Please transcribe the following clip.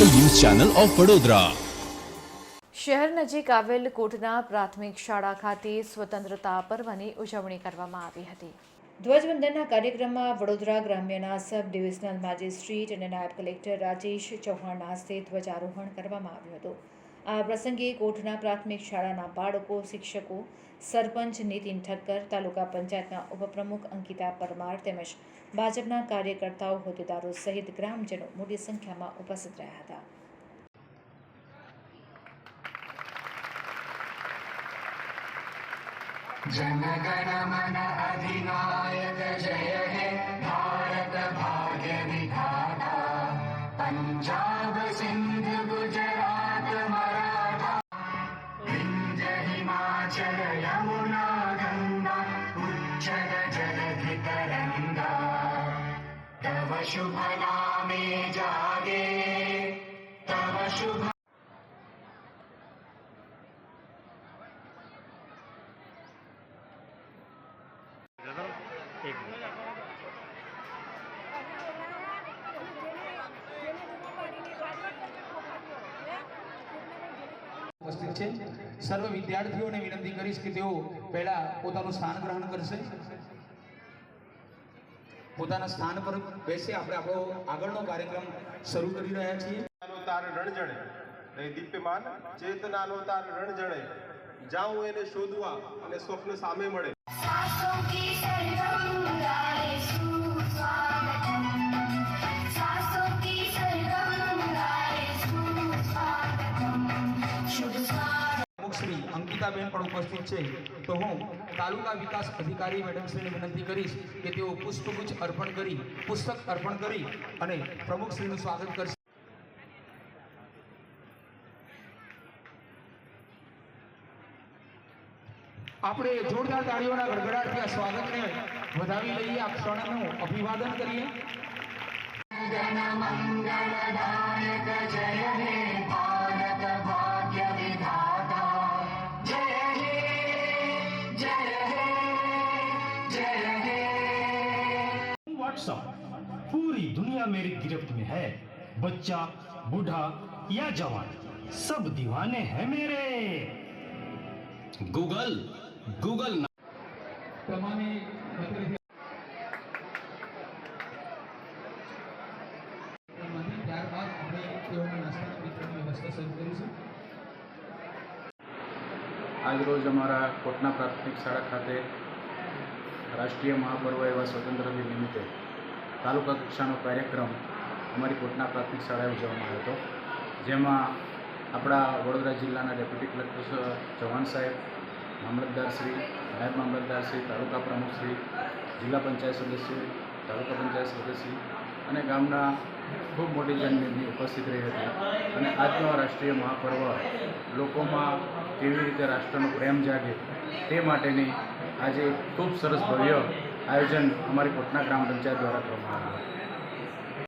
Channel of Vadodara. શહેર નજીક આવેલ કોટના પ્રાથમિક શાળા ખાતે સ્વતંત્રતા પર્વની ઉજવણી કરવામાં આવી હતી. ધ્વજવંદનના કાર્યક્રમમાં વડોદરા ગ્રામ્યના સબ ડિવિઝનલ મેજિસ્ટ્રેટ અને નાયબ કલેક્ટર રાજેશ ચૌહાણના હસ્તે ધ્વજારોહણ કરવામાં આવ્યું હતું. આ પ્રસંગે કોટના પ્રાથમિક શાળાના બાળકો શિક્ષકો સરપંચ નીતિન ઠક્કર તાલુકા પંચાયતના ઉપપ્રમુખ અંકિતા પરમાર તેમજ ભાજપના કાર્યકર્તાઓ હોદ્દેદારો સહિત ગ્રામજનો મોટી સંખ્યામાં ઉપસ્થિત રહ્યા હતા जनगणमन अधिनायक जय हे भारत भाग्य विधाता पंजाब सिंध गुजरात मराठा विंध्य हिमाचल यमुना गंगा उच्चल जलधि तरंगा तव शुभ नामे जागे तव शुभ ઉપસ્થિત છે. સર્વ વિદ્યાર્થીઓને વિનંતી કરીશ કે તેઓ પહેલા પોતાનું સ્થાન ગ્રહણ કરશે. પોતાના સ્થાન પર બેસે. આપણે આપણો આગળનો કાર્યક્રમ શરૂ કરી રહ્યા છીએ. તાર રણજણે એ દીપ્યમાન ચેતનાનો તાર રણજણે જાઉં એને શોધવા અને સ્વપ્ન સામે મળે. ગીતાબેન પણ ઉપસ્થિત છે. તો હું તાલુકા વિકાસ અધિકારી મેડમશ્રીને વિનંતી કરીશ કે તેઓ પુષ્પગુચ્છ અર્પણ કરી, પુસ્તક અર્પણ કરી અને પ્રમુખશ્રીનું સ્વાગત કરશે. આપણે જોરદાર તાળીઓના ગડગડાટથી આ સ્વાગતને વધાવી લઈએ. આ ક્ષણનું અભિવાદન કરીએ. જય व्हाट्सअप पूरी दुनिया मेरी गिरफ्त में है बच्चा बूढ़ा या जवान सब दीवाने हैं मेरे ગૂગલ ગૂગલ તમામે ત્યારબાદ આપણે તેઓના નાસ્તાના વિતરણની વ્યવસ્થા શરૂ કરીશું આજરોજ અમારા કોટના પ્રાથમિક શાળા ખાતે રાષ્ટ્રીય મહાપર્વ એવા સ્વતંત્ર દિન નિમિત્તે તાલુકા કક્ષાનો કાર્યક્રમ અમારી કોટના પ્રાથમિક શાળાએ ઉજવવામાં આવ્યો હતો. જેમાં આપણા વડોદરા જિલ્લાના ડેપ્યુટી કલેક્ટર ચૌહાણ સાહેબ મામલતદારશ્રી નાયબ મામલતદારશ્રી તાલુકા પ્રમુખશ્રી જિલ્લા પંચાયત સદસ્ય, તાલુકા પંચાયત સદસ્ય અને ગામના ખૂબ મોટી જનમેદની ઉપસ્થિત રહી હતી. અને આજનો રાષ્ટ્રીય મહાપર્વ લોકોમાં કેવી રીતે રાષ્ટ્રનો પ્રેમ જાગે તે માટેની આજે ખૂબ સરસ ભવ્ય આયોજન અમારી કોટના ગ્રામ પંચાયત દ્વારા કરવામાં આવ્યું.